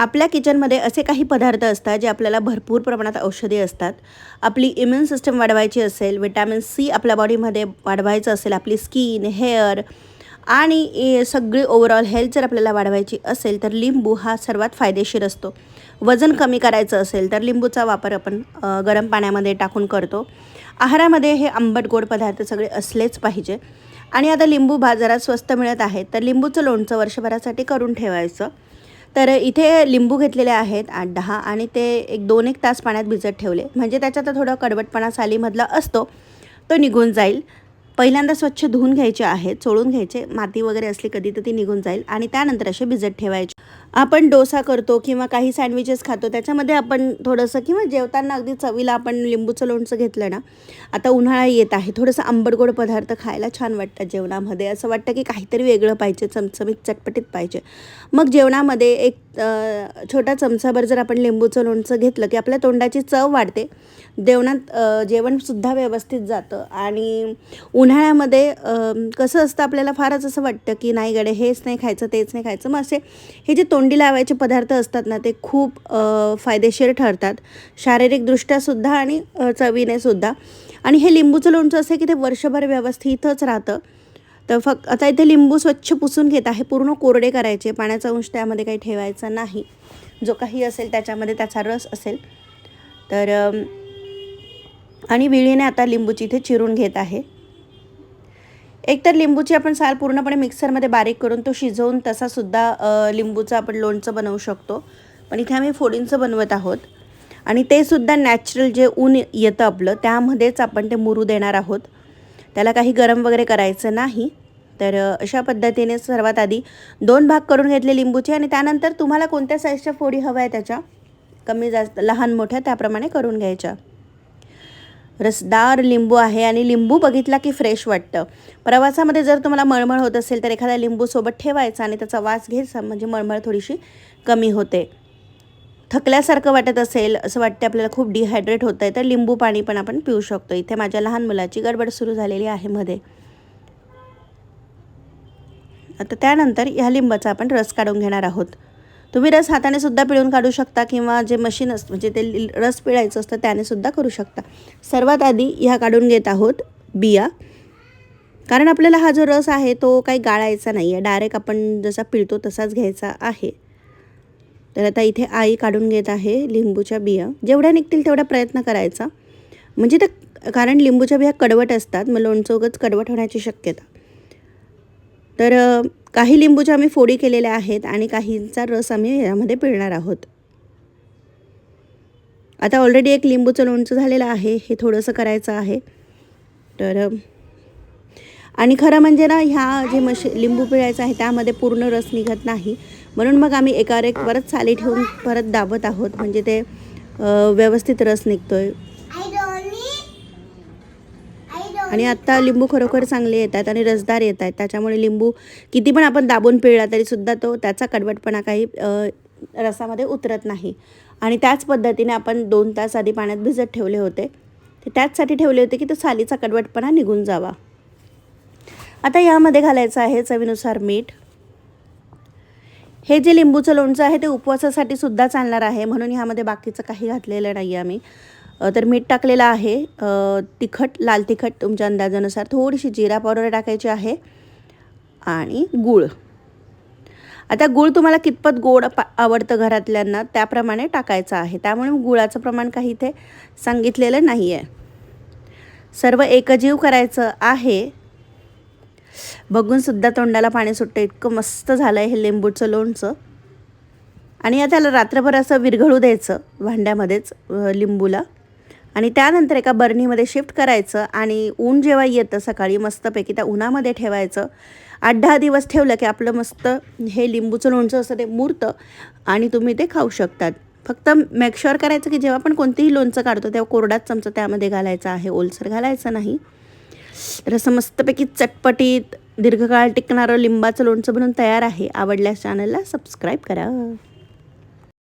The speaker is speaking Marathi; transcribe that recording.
आपल्या किचनमध्ये असे काही पदार्थ असतात जे आपल्याला भरपूर प्रमाणात औषधी असतात. आपली इम्युन सिस्टम वाढवायची असेल विटॅमिन सी आपल्या बॉडीमध्ये वाढवायचं असेल आपली स्किन हेअर आणि सगळी ओव्हरऑल हेल्थ जर आपल्याला वाढवायची असेल तर लिंबू हा सर्वात फायदेशीर असतो. वजन कमी करायचं असेल तर लिंबूचा वापर आपण गरम पाण्यामध्ये टाकून करतो. आहारामध्ये हे आंबट गोड पदार्थ सगळे असलेच पाहिजे. आणि आता लिंबू बाजारात स्वस्त मिळत आहेत तर लिंबूचं लोणचं वर्षभरासाठी करून ठेवायचं. तर इथे लिंबू घेतलेले आहेत आठ दहा आणि ते एक दोन एक तास पाण्यात भिजत ठेवले. म्हणजे त्याच्यात थोडा कडवटपणा सालीमधला असतो तो निघून जाईल. पहिल्यांदा स्वच्छ धुवून घ्यायचे आहेत चोळून घ्यायचे. माती वगैरे असली कधी तर ती निघून जाईल आणि त्यानंतर असे भिजत ठेवायचे. आपण डोसा करतो किंवा काही सँडविचेस खातो त्याच्यामध्ये आपण थोडंसं किंवा जेवताना अगदी चवीला आपण लिंबूचं लोणचं घेतलं ना आता उन्हाळा येत आहे थोडंसं आंबट गोड पदार्थ खायला छान वाटतं जेवणामध्ये. असं वाटतं की काहीतरी वेगळं पाहिजे चमचमीत चटपटीत पाहिजे. मग जेवणामध्ये एक छोटा चमचाभर जर आपण लिंबूचं लोणचं घेतलं की आपल्या तोंडाची चव वाढते. जेवणात जेवणसुद्धा व्यवस्थित जातं आणि उन्हाळ्यामध्ये कसं असतं आपल्याला फारच असं वाटतं की नाही गडे हेच नाही खायचं तेच नाही खायचं. मग असे हे जे तोंड लावायचे पदार्थ असतात ना ते खूप फायदेशीर ठरतात. शारीरिकदृष्ट्यासुद्धा आणि चवीनेसुद्धा आणि हे लिंबूचं लोणचं असं की ते वर्षभर व्यवस्थितच राहतं. तर फक्त आता इथे लिंबू स्वच्छ पुसून घेत आहे पूर्ण कोरडे करायचे पाण्याचा अंश त्यामध्ये काही ठेवायचा नाही. जो काही असेल त्याच्यामध्ये त्याचा रस असेल. तर आणि विळीने आता लिंबूची इथे चिरून घेत आहे. एकतर लिंबूची आपण साल पूर्णपणे मिक्सरमध्ये बारीक करून तो शिजवून तसासुद्धा लिंबूचं आपण लोणचं बनवू शकतो. पण इथे आम्ही फोडींचं बनवत आहोत. आणि ते सुद्धा नॅचरल जे ऊन येतं आपलं त्यामध्येच आपण ते मुरू देणार आहोत. त्याला काही गरम वगैरे करायचं नाही. तर अशा पद्धतीने सर्वात आधी दोन भाग करून घेतले लिंबूचे आणि त्यानंतर तुम्हाला कोणत्या साईजच्या फोडी हव्या आहे त्याच्या? कमी जास्त लहान मोठ्या त्याप्रमाणे करून घ्यायच्या. रसदार लिंबू आहे आणि लिंबू बघितला की फ्रेश वाटतं. प्रवासामध्ये जर तुम्हाला मळमळ होत असेल तर एखादा लिंबूसोबत ठेवायचा आणि त्याचा वास घ्यायचा म्हणजे मळमळ थोडीशी कमी होते. थकल्यासारखं वाटत असेल असं वाटते आपल्याला खूप डिहायड्रेट होतं आहे तर लिंबू पाणी पण आपण पिऊ शकतो. इथे माझ्या लहान मुलाची गडबड सुरू झालेली आहे मध्ये. आता त्यानंतर ह्या लिंबाचा आपण रस काढून घेणार आहोत. तुम्ही रस हाताने सुद्धा पिळून काढू शकता किंवा जे मशीन असतं म्हणजे ते लि- रस पिळायचं असतं त्याने सुद्धा करू शकता. सर्वात आधी ह्या काढून घेत आहोत बिया. कारण आपल्याला हा जो रस आहे तो काही गाळायचा नाही आहे डायरेक्ट आपण जसा पिळतो तसाच घ्यायचा आहे. तर आता इथे आई काढून घेत आहे लिंबूच्या बिया. जेवढ्या निघतील तेवढा प्रयत्न करायचा. म्हणजे त्या कारण लिंबूच्या बिया कडवट असतात मग लोणचं उगच कडवट होण्याची शक्यता. तर काही लिंबूच्या आम्ही फोडी केलेल्या आहेत आणि काहींचा रस आम्ही यामध्ये पिळणार आहोत. आता ऑलरेडी एक लिंबूचं लोणचं झालेलं आहे हे थोडंसं करायचं आहे. तर आणि खरं म्हणजे ना ह्या जे मशी लिंबू पिळायचं आहे त्यामध्ये पूर्ण रस निघत नाही. म्हणून मग आम्ही एकावर एक परत साली ठेवून परत दाबत आहोत. म्हणजे ते व्यवस्थित रस निघतो आहे आणि आत्ता लिंबू खरोखर चांगले येत आहेत आणि रसदार येत आहेत त्याच्यामुळे लिंबू किती पण आपण दाबून पिळला तरीसुद्धा तो त्याचा कडवटपणा काही रसामध्ये उतरत नाही. आणि त्याच पद्धतीने आपण दोन तास आधी पाण्यात भिजत ठेवले होते. ते त्याचसाठी ठेवले होते की तो सालीचा कडवटपणा निघून जावा. आता यामध्ये घालायचं आहे चवीनुसार मीठ. हे जे लिंबूचं लोणचं आहे ते उपवासासाठी सुद्धा चालणार आहे. म्हणून ह्यामध्ये बाकीचं काही घातलेलं नाही आहे आम्ही. तर मीठ टाकलेलं आहे. तिखट लाल तिखट तुमच्या अंदाजानुसार थोडीशी जिरा पावडर टाकायची आहे आणि गूळ. आता गूळ तुम्हाला कितपत गोड पा आवडतं घरातल्यांना त्याप्रमाणे टाकायचं आहे. त्यामुळे गुळाचं प्रमाण काही इथे सांगितलेलं नाही आहे सर्व एकजीव करायचं आहे. बघूनसुद्धा तोंडाला पाणी सुटतं इतकं मस्त झालं आहे हे लिंबूचं लोणचं. आणि आता त्याला रात्रभर असं विरघळू द्यायचं भांड्यामध्येच लिंबूला. आणि त्यानंतर एका बर्नीमध्ये शिफ्ट करायचं आणि ऊन जेव्हा येतं सकाळी मस्तपैकी त्या उन्हामध्ये ठेवायचं. आठ दहा दिवस ठेवलं की आपलं मस्त हे लिंबूचं लोणचं असं ते मुरतं आणि तुम्ही ते खाऊ शकतात. फक्त मेकशुअर करायचं की जेव्हा आपण कोणतेही लोणचं काढतो तेव्हा कोरडाच चमचा त्यामध्ये घालायचा आहे ओलसर घालायचं नाही. तर असं मस्तपैकी चटपटीत दीर्घकाळ टिकणारं लिंबाचं लोणचं बनून तयार आहे. आवडल्यास चॅनलला सबस्क्राईब करा.